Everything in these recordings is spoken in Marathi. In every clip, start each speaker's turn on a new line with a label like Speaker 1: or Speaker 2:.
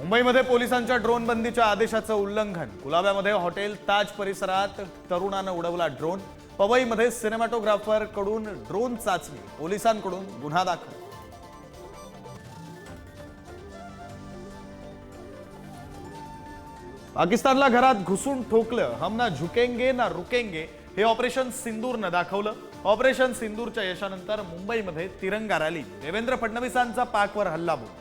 Speaker 1: मुंबईमध्ये पोलिसांच्या ड्रोन बंदीच्या आदेशाचं उल्लंघन. कुलाब्यामध्ये हॉटेल ताज परिसरात तरुणानं उडवला ड्रोन. पवईमध्ये सिनेमॅटोग्राफरकडून ड्रोन चाचणी. पोलिसांकडून गुन्हा दाखल. पाकिस्तानला घरात घुसून ठोकलं. हम ना झुकेंगे ना रुकेंगे हे ऑपरेशन सिंदूरनं दाखवलं. ऑपरेशन सिंदूरच्या यशानंतर मुंबईमध्ये तिरंगा रॅली. देवेंद्र फडणवीसांचा पाकवर हल्लाबोल.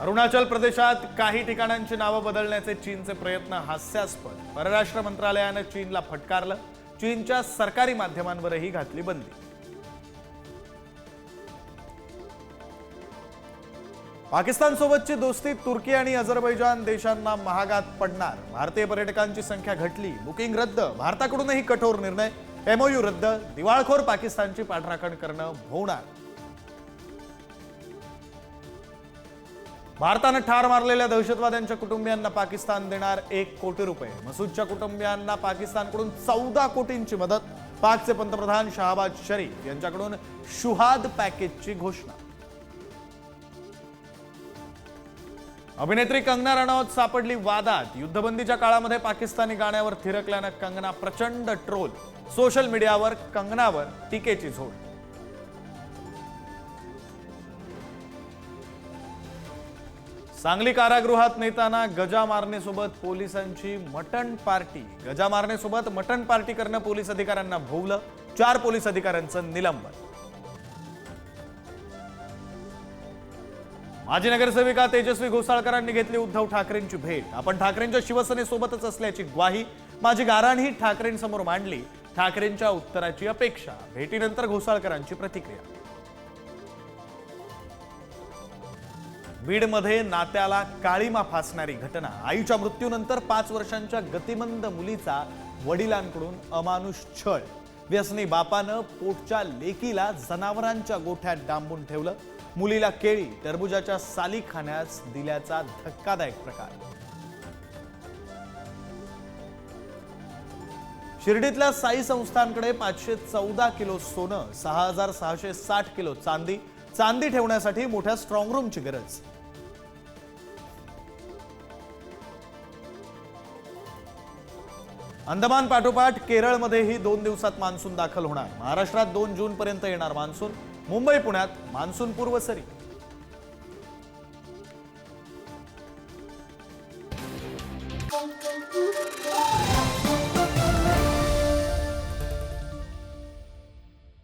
Speaker 1: अरुणाचल प्रदेशात काही ठिकाणांची नावं बदलण्याचे चीनचे प्रयत्न हास्यास्पद. परराष्ट्र मंत्रालयानं चीनला फटकारलं. चीनच्या सरकारी माध्यमांवरही घातली बंदी. पाकिस्तानसोबतची दोस्ती तुर्की आणि अझरबैजान देशांना महागात पडणार. भारतीय पर्यटकांची संख्या घटली. बुकिंग रद्द. भारताकडूनही कठोर निर्णय. एमओयू रद्द. दिवाळखोर पाकिस्तानची पाठराखण करणं होणार भारतानं ठार मारलेल्या दहशतवाद्यांच्या कुटुंबियांना पाकिस्तान देणार एक कोटी रुपये. मसूदच्या कुटुंबियांना पाकिस्तानकडून चौदा कोटींची मदत पाकचे पंतप्रधान शहाबाज शरीफ यांच्याकडून शुहाद पॅकेजची घोषणा. अभिनेत्री कंगना रणौत सापडली वादात. युद्धबंदीच्या काळामध्ये पाकिस्तानी गाण्यावर थिरकल्यानं कंगना प्रचंड ट्रोल. सोशल मीडियावर कंगनावर टीकेची झोड. सांगली कारागृहात नेताना गजा मारणेसोबत पोलिसांची मटण पार्टी. गजा मारणेसोबत मटण पार्टी करणं पोलीस अधिकाऱ्यांना भोवलं. चार पोलीस अधिकाऱ्यांचं निलंबन. माजी नगरसेविका तेजस्वी घोसाळकरांनी घेतली उद्धव ठाकरेंची भेट. आपण ठाकरेंच्या शिवसेनेसोबतच असल्याची ग्वाही माझी गाराणही ठाकरेंसमोर मांडली. ठाकरेंच्या उत्तराची अपेक्षा. भेटीनंतर घोसाळकरांची प्रतिक्रिया. बीडमध्ये नात्याला काळीमा फासणारी घटना. आईच्या मृत्यूनंतर पाच वर्षांच्या गतिमंद मुलीचा वडिलांकडून अमानुष छळ. व्यसनी बापानं पोटच्या लेकीला जनावरांच्या गोठ्यात डांबून ठेवलं. मुलीला केळी टरबुजाच्या साली खाण्यास दिल्याचा धक्कादायक प्रकार. शिर्डीतल्या साई संस्थांकडे पाचशे चौदा किलो सोनं सहा हजार सहाशे साठ किलो चांदी. चांदी ठेवण्यासाठी मोठ्या स्ट्रॉंग रूमची गरज. अंदमान पाठोपाठ केरळमध्येही दोन दिवसात मान्सून दाखल होणार महाराष्ट्रात दोन जूनपर्यंत येणार मान्सून मुंबई पुण्यात मान्सून पूर्व सरी Thank you.